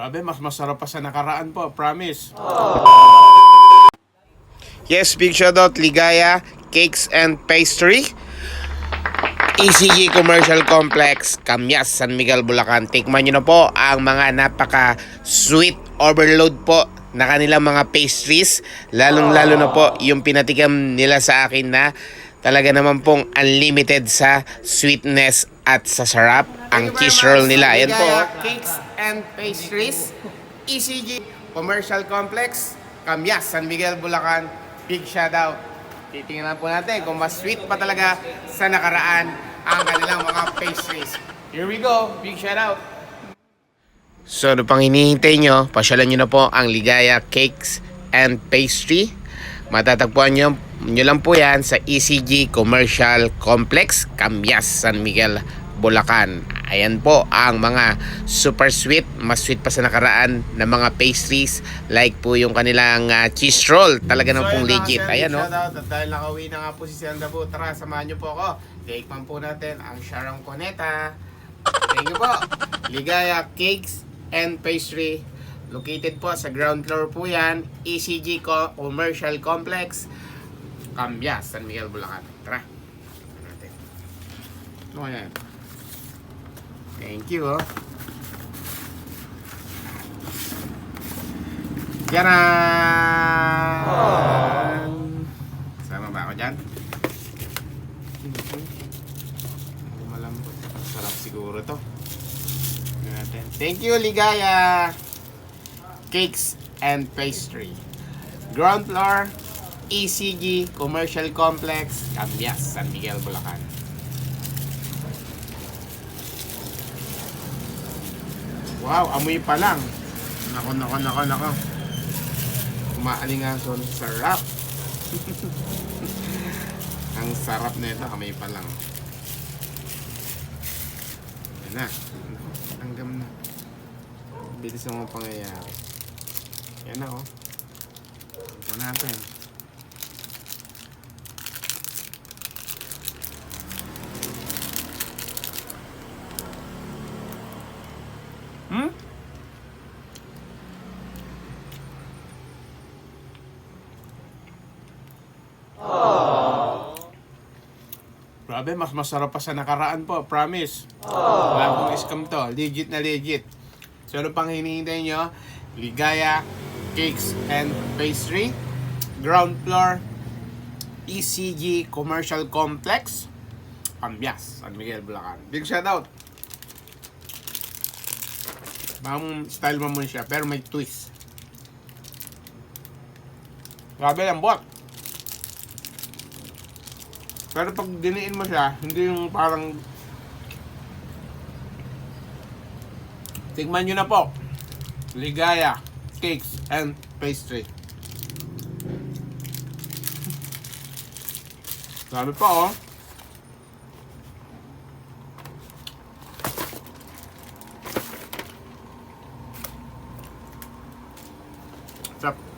Grabe, mas masarap pa sa nakaraan po, promise. Yes, big shoutout Ligaya Cakes and Pastry. ECG Commercial Complex, Camyas, San Miguel, Bulacan. Tikman nyo na po ang mga napaka-sweet overload po na kanilang mga pastries. Lalong-lalo na po yung pinatikam nila sa akin na talaga naman pong unlimited sa sweetness at sa sarap. Ang cheese roll nila. Ayan po. Cakes and Pastries, ECG Commercial Complex, Camyas, San Miguel, Bulacan. Big shoutout. Titingnan po natin kung mas sweet pa talaga sa nakaraan ang kanilang mga pastries. Here we go. Big shoutout. So, ano pang hinihintay nyo, pasyalan nyo na po ang Ligaya Cakes and Pastry. Matatagpuan nyo, nyo lang po yan sa ECG Commercial Complex, Cambias, San Miguel, Bulacan. Ayan po ang mga super sweet, mas sweet pa sa nakaraan na mga pastries like po yung kanilang ah, cheese roll. Talaga na pong legit. Ayan no. At dahil nakauwi na nga po si Sanda po, tara samahan nyo po ako. Tikman po natin ang Sharong Coneta. Thank you po. Ligaya Cakes and Pastry. Located po sa ground floor po yan. ECG Co- Commercial Complex. Cambias, San Miguel, Bulacan. Tara. Tignan natin. Ano yan? Thank you, oh. Yaran! Sama ba ako dyan? Malambot. Sarap siguro to. Natin. Thank you, Ligaya! Cakes and Pastry. Ground floor, ECG Commercial Complex, Cambias, San Miguel, Bulacan. Wow, amoy pa lang. Nako, nako, nako, nako. Umaalingason. Sarap. Ang sarap nito, amoy pa lang. Yan na. Hanggang na. Bilis ang mga pangyayari. Yan na, oh. Ito natin. Grabe, mas masarap pa sa nakaraan po, promise. Wala pong scam to, legit na legit. So ano pang hinihintay nyo? Ligaya Cakes and Pastry, ground floor, ECG Commercial Complex, Cambias, San Miguel, Bulacan. Big shoutout! Bagong style mo muna siya, pero may twist. Grabe lang, bot. Pero pag diniin mo siya, hindi yung parang... Tigman nyo na po. Ligaya, cakes, and pastry. Sabi pa oh. Sarap.